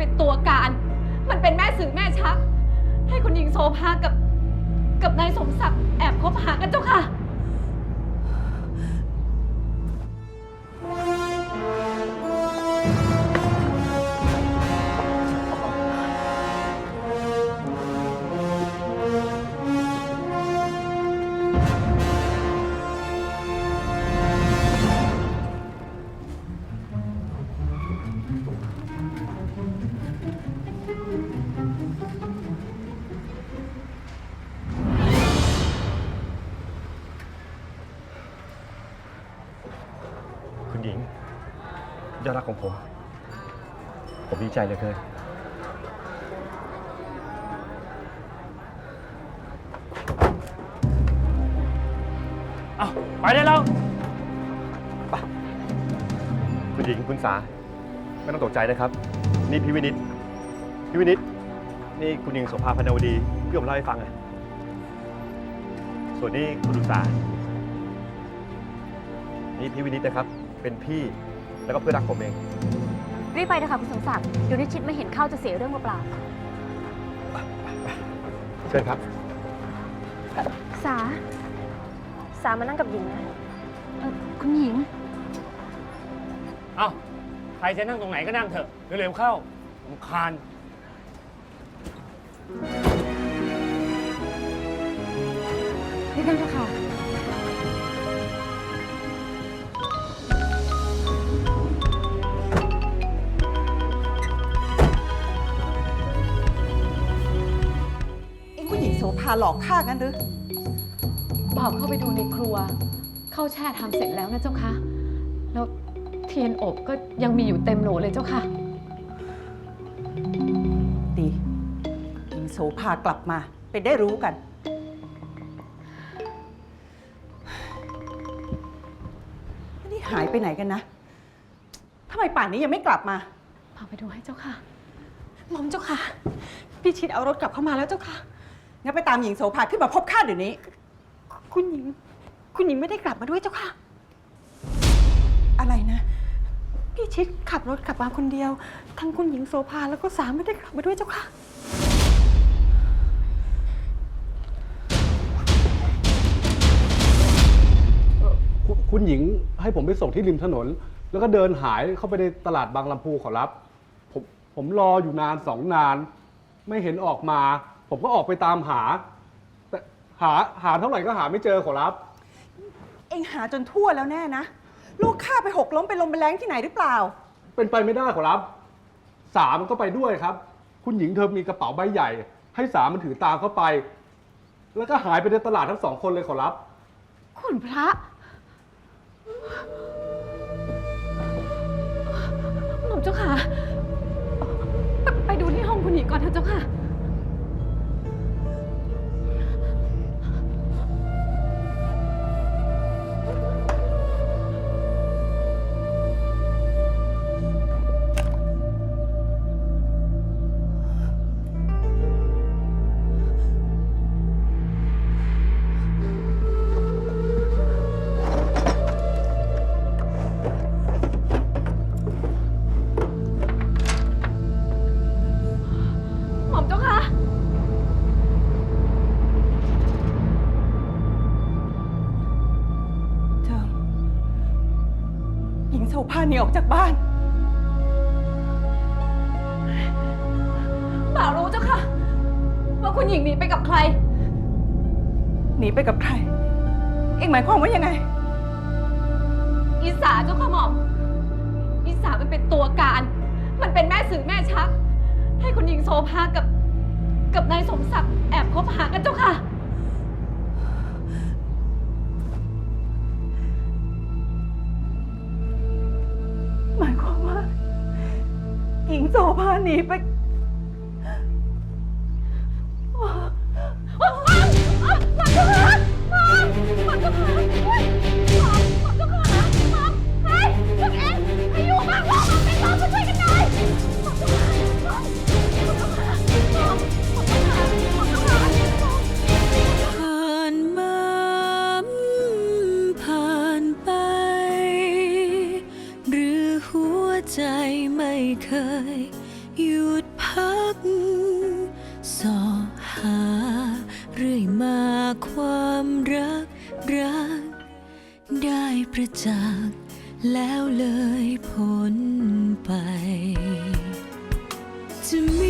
เป็นตัวการ มันเป็นแม่สื่อแม่ชัก ให้คุณหญิงโซภากับ กับนายสมศักดิ์แอบคบหากันเจ้าค่ะ คุณหญิงยอดรักของผม ผมดีใจเหลือเกิน เอาไปได้แล้ว คุณหญิงคุณสาไม่ต้องตกใจนะครับ นี่พี่วินิตพี่วินิตนี่คุณหญิงโสภาพนวดีที่ผมเล่าให้ฟังอะส่วนนี้คุณดุษานี่พี่วินิตนะครับ เป็นพี่แล้วก็เพื่อนรักผมเอง รีบไปเถอะค่ะคุณสมศักดิ์เดี๋ยวนิชิตไม่เห็นเข้าจะเสียเรื่องเปล่าเชิญครับ ๆสา สามานั่งกับหญิงนะ เอ่อคุณหญิง เอาใครจะนั่งตรงไหนก็นั่งเถอะ เร็วๆเข้าลำคาญรีบนั่งเถอะค่ะาหลอกข้ากันหรือ บ่าวเข้าไปดูในครัว เข้าแช่ทำเสร็จแล้วนะเจ้าค่ะแล้วเทียนอบก็ยังมีอยู่เต็มโหลเลยเจ้าค่ะ ดีหญิงโสภากลับมาเป็นได้รู้กัน นี่หายไปไหนกันนะทำไมป่านนี้ยังไม่กลับมา บ่าวไปดูให้เจ้าค่ะ หมอมเจ้าค่ะ พี่ชิดเอารถกลับเข้ามาแล้วเจ้าค่ะ งั้นไปตามหญิงโสภาขึ้นมาพบข้าเดี๋ยวนี้ คุณหญิง คุณหญิงไม่ได้กลับมาด้วยเจ้าค่ะ อะไรนะ พี่ชิดขับรถกลับมาคนเดียว ทั้งคุณหญิงโสภาแล้วก็สามไม่ได้กลับมาด้วยเจ้าค่ะ คุณคุณหญิงให้ผมไปส่งที่ริมถนน แล้วก็เดินหายเข้าไปในตลาดบางลำพูขอรับ ผมผมรออยู่นานสองนาน ไม่เห็นออกมา ผมก็ออกไปตามหา แต่หาหาเท่าไหร่ก็หาไม่เจอขอรับ เอ็งหาจนทั่วแล้วแน่นะ ลูกข้าไปหกล้มไปลมไปแรงที่ไหนหรือเปล่า เป็นไปไม่ได้ขอรับ สามันก็ไปด้วยครับ คุณหญิงเธอมีกระเป๋าใบใหญ่ ให้สามันถือตามเข้าไป แล้วก็หายไปในตลาดทั้งสองคนเลยขอรับ คุณพระ หม่อมเจ้าค่ะ หญิงโสภาหนีออกจากบ้านบ่าวรู้เจ้าค่ะ ว่าคุณหญิงหนีไปกับใคร หนีไปกับใคร เอ็งหมายความว่ายังไง อีสาเจ้าค่ะหม่อม อีสามันเป็นตัวการ มันเป็นแม่สื่อแม่ชัก ให้คุณหญิงโซภากับ กับนายสมศักดิ์แอบคบหากันเจ้าค่ะ โสภาหนีไปากความรักรัก ได้ประจักษ์แล้วเลยพ้นไปจะมี